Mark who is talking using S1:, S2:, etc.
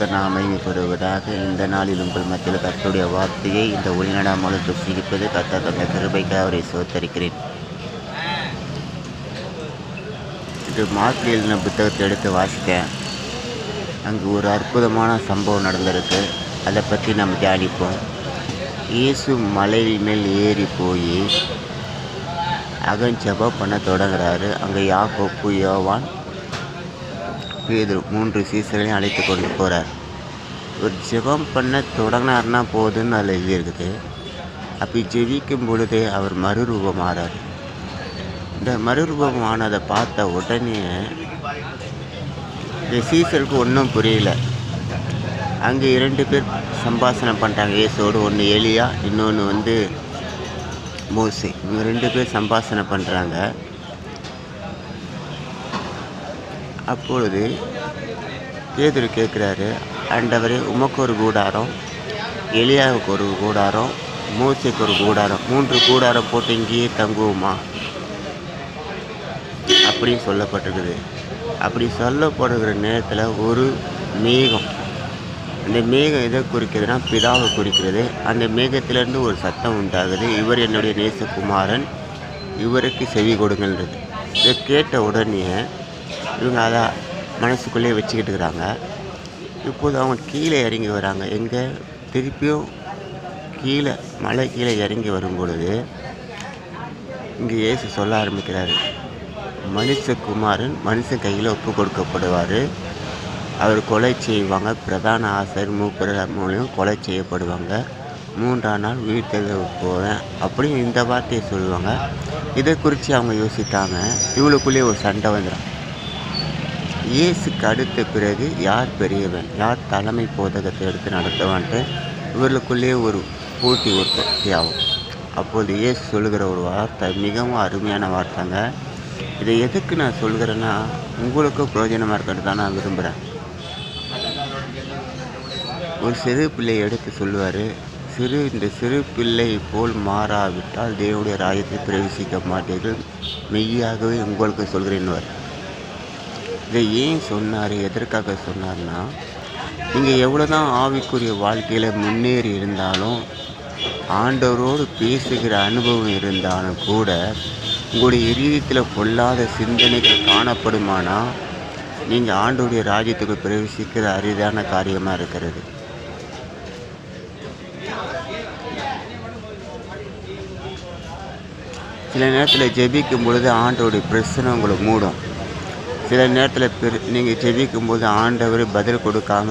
S1: கர்த்தர் நாம் பெறுவதாக இந்த நாளில் உங்கள் மத்தியில் கர்த்தருடைய வார்த்தையை இந்த ஒளிநடாமல் பிரசங்கிப்பது கர்த்தர் தந்த கிருபைக்காக அவரை சோத்தரிக்கிறேன் இது மார்க் எழுதின புத்தகத்தை எடுத்து வாசித்தேன். அங்கு ஒரு அற்புதமான சம்பவம் நடந்திருக்கு. அதை பற்றி நம்ம தியானிப்போம். இயேசு மலையில் மேல் ஏறி போய் அகஞ்சபம் பண்ண தொடங்குறாரு. அங்கே யாக்கோப்பு யோவான் பேதுரு மூன்று சீசர்களையும் அழைத்து கொண்டு போகிறார் ஒரு ஜெபம் பண்ண தொடங்கினார்னா போதுன்னு அதில் எழுதியிருக்குது. அப்படி ஜெபிக்கும் பொழுதே அவர் மறுரூபமாறார். இந்த மறுரூபம் ஆனதை பார்த்த உடனே இந்த சீசருக்கு ஒன்றும் புரியல. அங்கே இரண்டு பேர் சம்பாஷணம் பண்ணுறாங்க இயேசோடு ஒன்று எலியா இன்னொன்று வந்து மோசி. இவங்க ரெண்டு பேர் சம்பாசனை பண்ணுறாங்க அப்பொழுது பேதுரு கேட்குறாரு ஆண்டவரே உமக்கு ஒரு கூடாரம் எலியாவுக்கு ஒரு கூடாரம் மூசைக்கு ஒரு கூடாரம் மூன்று கூடாரம் போட்டு இங்கேயே தங்குவோமா? அப்படின்னு சொல்லப்பட்டிருக்குது. அப்படி சொல்லப்படுகிற நேரத்தில் ஒரு மேகம் அந்த மேகம் எதை குறிக்கிறதுனா பிதாவை குறிக்கிறது அந்த மேகத்திலேருந்து ஒரு சத்தம் உண்டாகுது. இவர் என்னுடைய நேசகுமாரன் இவருக்கு செவி கொடுங்கன்றது. இதை கேட்ட உடனே இவங்க அதை மனசுக்குள்ளே வச்சுக்கிட்டு இருக்கிறாங்க. இப்போது அவங்க கீழே இறங்கி வராங்க. எங்கே? திருப்பியும் கீழே மலை கீழே இறங்கி வரும் பொழுது இங்கே இயேசு சொல்ல ஆரம்பிக்கிறாரு. மனுஷகுமாரன் மனுஷன் கையில் ஒப்பு கொடுக்கப்படுவார். அவர் கொலை செய்வாங்க. பிரதான ஆசர் மூப்பர் மூலியம் கொலை செய்யப்படுவாங்க. மூன்றாம் நாள் வீட்டில் போவேன் அப்படின்னு இந்த வார்த்தையை சொல்லுவாங்க. இதை குறித்து அவங்க யோசித்தாங்க இவளுக்குள்ளேயே ஒரு சண்டை வந்துடும் இயேசுக்கு அடுத்த பிறகு யார் பெரியவன்? யார் தலைமை போதகத்தை எடுத்து நடத்துவான்ட்டு? இவர்களுக்குள்ளேயே ஒரு போட்டி உற்பத்தி ஆகும். அப்போது இயேசு சொல்லுகிற ஒரு வார்த்தை மிகவும் அருமையான வார்த்தைங்க. இதை எதுக்கு நான் சொல்கிறேன்னா உங்களுக்கும் பிரயோஜனமாக இருக்கிறது தான் நான் விரும்புகிறேன் ஒரு சிறு பிள்ளையை எடுத்து சொல்லுவார் சிறு இந்த சிறு பிள்ளை போல் மாறாவிட்டால் தேவனுடைய ராஜ்யத்தை பிரவேசிக்க மாட்டீர்கள். மெய்யாகவே உங்களுக்கு சொல்கிறேன்னுவார் இதை ஏன் சொன்னார் எதற்காக சொன்னார்னா நீங்கள் எவ்வளோ தான் ஆவிக்குரிய வாழ்க்கையில் முன்னேறி இருந்தாலும் ஆண்டவரோடு பேசுகிற அனுபவம் இருந்தாலும் கூட உங்களுடைய இறுதியத்தில் பொல்லாத சிந்தனைகள் காணப்படுமானால் நீங்கள் ஆண்டோடைய ராஜ்யத்துக்கு பிரவேசிக்கிற அரிதான காரியமாக இருக்கிறது. சில நேரத்தில் ஜெபிக்கும் பொழுது ஆண்டோடைய பிரச்சனை உங்களை மூடும். சில நேரத்தில் பெரு நீங்கள் ஜெபிக்கும் போது ஆண்டவர் பதில் கொடுக்காம